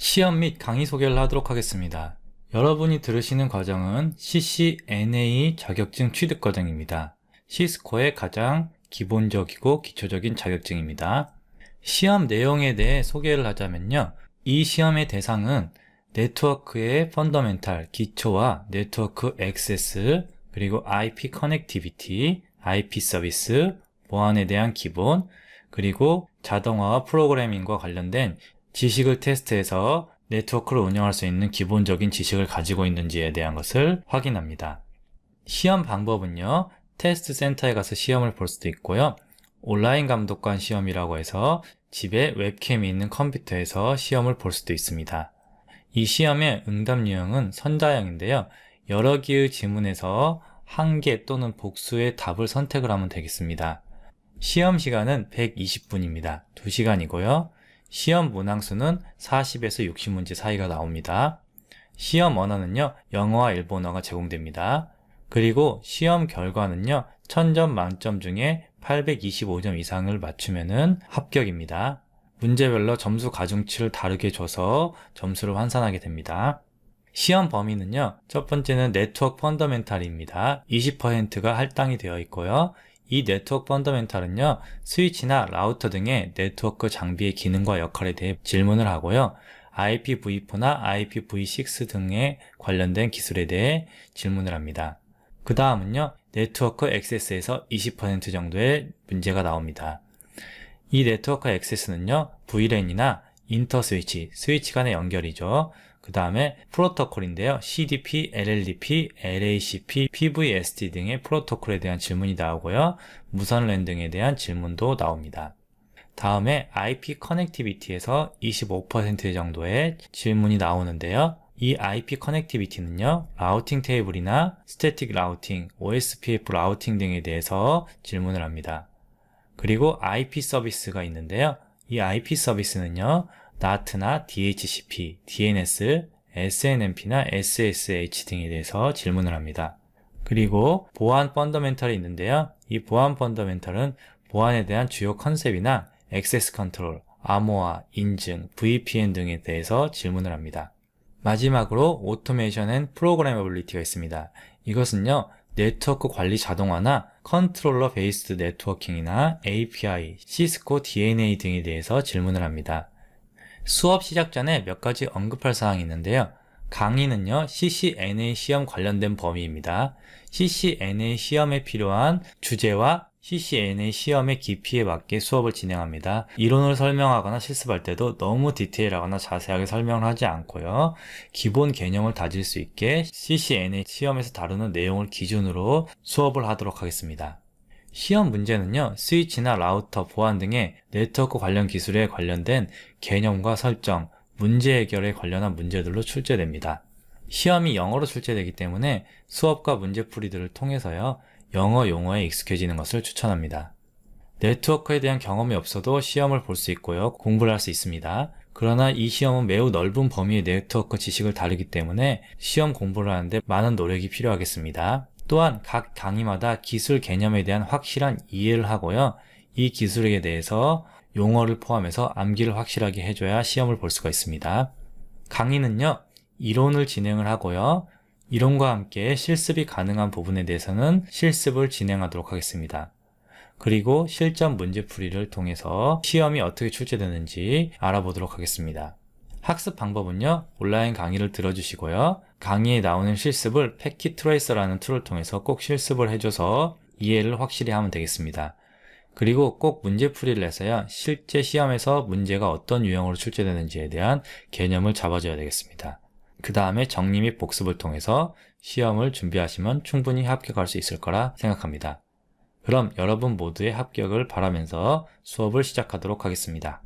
시험 및 강의 소개를 하도록 하겠습니다. 여러분이 들으시는 과정은 CCNA 자격증 취득 과정입니다. 시스코의 가장 기본적이고 기초적인 자격증입니다. 시험 내용에 대해 소개를 하자면요. 이 시험의 대상은 네트워크의 펀더멘탈, 기초와 네트워크 액세스, 그리고 IP 커넥티비티, IP 서비스, 보안에 대한 기본, 그리고 자동화와 프로그래밍과 관련된 지식을 테스트해서 네트워크를 운영할 수 있는 기본적인 지식을 가지고 있는지에 대한 것을 확인합니다. 시험 방법은요, 테스트 센터에 가서 시험을 볼 수도 있고요, 온라인 감독관 시험이라고 해서 집에 웹캠이 있는 컴퓨터에서 시험을 볼 수도 있습니다. 이 시험의 응답 유형은 선자형인데요. 여러 개의 지문에서 한 개 또는 복수의 답을 선택을 하면 되겠습니다. 시험 시간은 120분입니다. 2시간이고요. 시험 문항수는 40에서 60문제 사이가 나옵니다. 시험 언어는요, 영어와 일본어가 제공됩니다. 그리고 시험 결과는요, 1000점 만점 중에 825점 이상을 맞추면은 합격입니다. 문제별로 점수 가중치를 다르게 줘서 점수를 환산하게 됩니다. 시험 범위는요, 첫 번째는 네트워크 펀더멘탈입니다. 20%가 할당이 되어 있고요. 이 네트워크 펀더멘탈은요, 스위치나 라우터 등의 네트워크 장비의 기능과 역할에 대해 질문을 하고요. IPv4나 IPv6 등에 관련된 기술에 대해 질문을 합니다. 그 다음은요, 네트워크 액세스에서 20% 정도의 문제가 나옵니다. 이 네트워크 액세스는요, VLAN이나 인터 스위치, 스위치 간의 연결이죠. 그 다음에 프로토콜인데요. CDP, LLDP, LACP, PVST 등의 프로토콜에 대한 질문이 나오고요. 무선 랜 등에 대한 질문도 나옵니다. 다음에 IP 커넥티비티에서 25% 정도의 질문이 나오는데요. 이 IP 커넥티비티는요, 라우팅 테이블이나 스태틱 라우팅, OSPF 라우팅 등에 대해서 질문을 합니다. 그리고 IP 서비스가 있는데요. 이 IP 서비스는요, NAT나 DHCP, DNS, SNMP나 SSH 등에 대해서 질문을 합니다. 그리고 보안 펀더멘털이 있는데요. 이 보안 펀더멘털은 보안에 대한 주요 컨셉이나 액세스 컨트롤, 암호화, 인증, VPN 등에 대해서 질문을 합니다. 마지막으로 오토메이션 앤 프로그래머빌리티가 있습니다. 이것은요, 네트워크 관리 자동화나 컨트롤러 베이스드 네트워킹이나 API, 시스코 DNA 등에 대해서 질문을 합니다. 수업 시작 전에 몇 가지 언급할 사항이 있는데요. 강의는요, CCNA 시험 관련된 범위입니다. CCNA 시험에 필요한 주제와 CCNA 시험의 깊이에 맞게 수업을 진행합니다. 이론을 설명하거나 실습할 때도 너무 디테일하거나 자세하게 설명을 하지 않고요. 기본 개념을 다질 수 있게 CCNA 시험에서 다루는 내용을 기준으로 수업을 하도록 하겠습니다. 시험 문제는요, 스위치나 라우터, 보안 등의 네트워크 관련 기술에 관련된 개념과 설정, 문제 해결에 관련한 문제들로 출제됩니다. 시험이 영어로 출제되기 때문에 수업과 문제풀이들을 통해서요, 영어 용어에 익숙해지는 것을 추천합니다. 네트워크에 대한 경험이 없어도 시험을 볼 수 있고요, 공부를 할 수 있습니다. 그러나 이 시험은 매우 넓은 범위의 네트워크 지식을 다루기 때문에 시험 공부를 하는데 많은 노력이 필요하겠습니다. 또한 각 강의마다 기술 개념에 대한 확실한 이해를 하고요. 이 기술에 대해서 용어를 포함해서 암기를 확실하게 해줘야 시험을 볼 수가 있습니다. 강의는요, 이론을 진행을 하고요. 이론과 함께 실습이 가능한 부분에 대해서는 실습을 진행하도록 하겠습니다. 그리고 실전 문제풀이를 통해서 시험이 어떻게 출제되는지 알아보도록 하겠습니다. 학습 방법은요, 온라인 강의를 들어주시고요. 강의에 나오는 실습을 패킷 트레이서라는 툴을 통해서 꼭 실습을 해줘서 이해를 확실히 하면 되겠습니다. 그리고 꼭 문제풀이를 해서요, 실제 시험에서 문제가 어떤 유형으로 출제되는지에 대한 개념을 잡아줘야 되겠습니다. 그 다음에 정리 및 복습을 통해서 시험을 준비하시면 충분히 합격할 수 있을 거라 생각합니다. 그럼 여러분 모두의 합격을 바라면서 수업을 시작하도록 하겠습니다.